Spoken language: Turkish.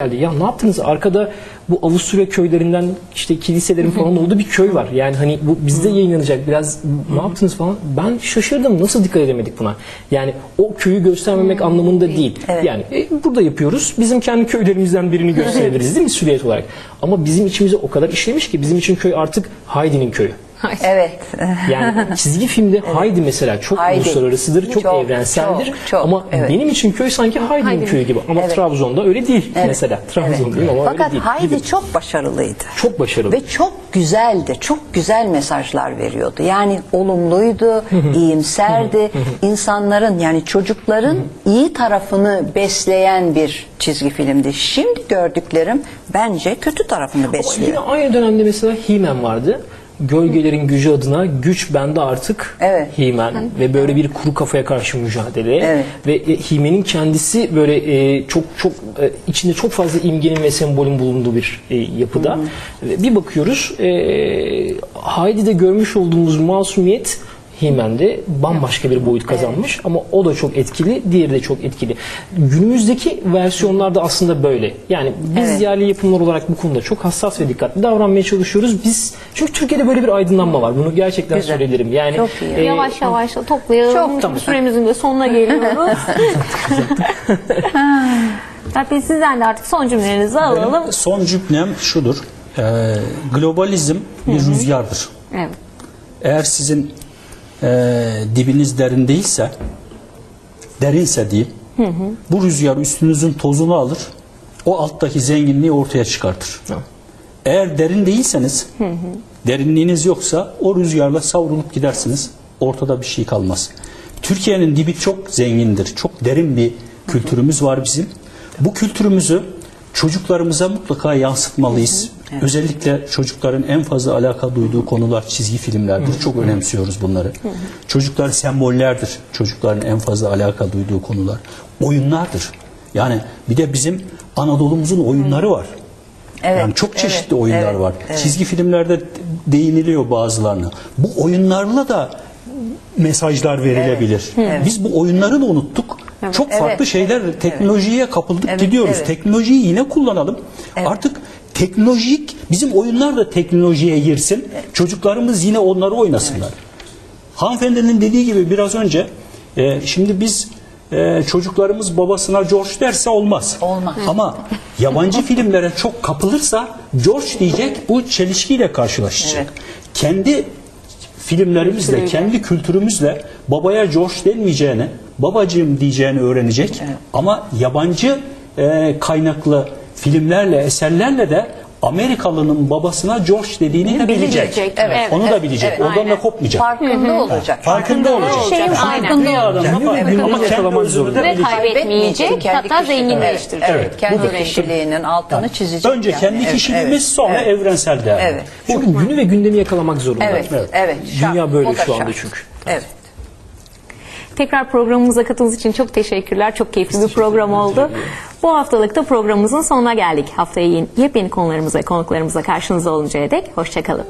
geldi. Ya ne yaptınız? Arkada bu Avusturya köylerinden işte kiliselerin falan olduğu bir köy var. Yani hani bu bizde yayınlanacak. Biraz ne yaptınız falan. Ben şaşırdım. Nasıl dikkat edemedik buna? Yani o köyü göstermemek anlamında değil. Evet. Yani e, burada yapıyoruz. Bizim kendi köylerimizden birini gösterebiliriz değil mi silüet olarak? Ama bizim içimize o kadar işlemiş ki bizim için köy artık Heidi'nin köyü. Evet. Yani çizgi filmde Heidi mesela çok Heidi. uluslararasıdır, çok, Çok, evrenseldir. çok, çok, ama evet. benim için köy sanki Heidi'nin Heidi. köyü gibi. Ama Evet. Trabzon'da öyle değil mesela. Trabzon Evet. değil ama Fakat öyle değil. Haydi gibi. çok başarılıydı. Çok başarılı. Ve çok güzeldi. Çok güzel mesajlar veriyordu. Yani olumluydu, iyimserdi. İnsanların yani çocukların iyi tarafını besleyen bir çizgi filmdi. Şimdi gördüklerim bence kötü tarafını Ama besliyor. yine aynı dönemde mesela He-Man vardı. Gölgelerin gücü adına güç bende artık Evet. He-Man ve böyle bir kuru kafaya karşı mücadele Evet. ve e, He-Man'in kendisi böyle e, çok çok e, içinde çok fazla imgenin ve sembolün bulunduğu bir e, yapıda. Ve Bir bakıyoruz e, Heidi'de görmüş olduğumuz masumiyet He-Man'de bambaşka bir boyut kazanmış ama o da çok etkili, diğeri de çok etkili. Günümüzdeki versiyonlarda aslında böyle. Yani biz Evet. yerli yapımlar olarak bu konuda çok hassas ve dikkatli davranmaya çalışıyoruz. Biz çünkü Türkiye'de böyle bir aydınlanma var. Bunu gerçekten Güzel. söyleyebilirim. Yani Çok iyi. e, Yavaş yavaş toplayalım. Çok Çünkü tamam. süremizin de sonuna geliyoruz. Tabii sizden de artık son cümlelerinizi alalım. Benim son cümlem şudur. Ee, globalizm bir rüzgardır. Evet. Eğer sizin e, dibiniz derin değilse, derinse diyeyim, bu rüzgar üstünüzün tozunu alır, o alttaki zenginliği ortaya çıkartır. Eğer derin değilseniz, derinliğiniz yoksa o rüzgarla savrulup gidersiniz. Ortada bir şey kalmaz. Türkiye'nin dibi çok zengindir. Çok derin bir kültürümüz var bizim. Bu kültürümüzü çocuklarımıza mutlaka yansıtmalıyız. Özellikle çocukların en fazla alaka duyduğu konular çizgi filmlerdir. Çok önemsiyoruz bunları. Çocuklar sembollerdir. Çocukların en fazla alaka duyduğu konular. Oyunlardır. Yani bir de bizim Anadolu'muzun oyunları var. Evet, yani çok çeşitli evet, oyunlar evet, var. evet. Çizgi filmlerde değiniliyor bazılarına. Bu oyunlarla da mesajlar verilebilir. Biz bu oyunları da unuttuk. Çok farklı Evet, şeyler teknolojiye kapıldık Evet, gidiyoruz. evet. Teknolojiyi yine kullanalım. Artık teknolojik bizim oyunlar da teknolojiye girsin. Çocuklarımız yine onları oynasınlar. Hanımefendinin dediği gibi biraz önce e, şimdi biz e, çocuklarımız babasına George derse olmaz. Olmaz. Ama yabancı filmlere çok kapılırsa George diyecek bu çelişkiyle karşılaşacak. Evet. Kendi filmlerimizle, kendi kültürümüzle babaya George denmeyeceğini, babacığım diyeceğini öğrenecek. Ama yabancı e, kaynaklı filmlerle, eserlerle de Amerikalının babasına George dediğini de bilecek. Bilecek, evet, Onu da evet, bilecek. evet, Oradan da kopmayacak. Farkında olacak. Farkında olacak. Şeyin aynen. farkında adam ama, Evet. ama kendi Yakalamak özünü de zorunda. Ve bilecek. kaybetmeyecek, Kendi hatta zenginleştirecek. Evet, Evet, kendi budur. kişiliğinin altını çizecek. Önce yani. kendi Evet, kişiliğimiz evet, sonra evet. evrensel değer. Evet. Çünkü günü ve gündemi yakalamak zorunda. Evet, evet. şart. Dünya böyle da şu anda şart. çünkü. Evet. Tekrar programımıza katıldığınız için çok teşekkürler. Çok keyifli bir program oldu. Bu haftalıkta programımızın sonuna geldik. Haftaya yeni, yepyeni konularımıza, konuklarımıza karşınızda oluncaya dek hoşçakalın.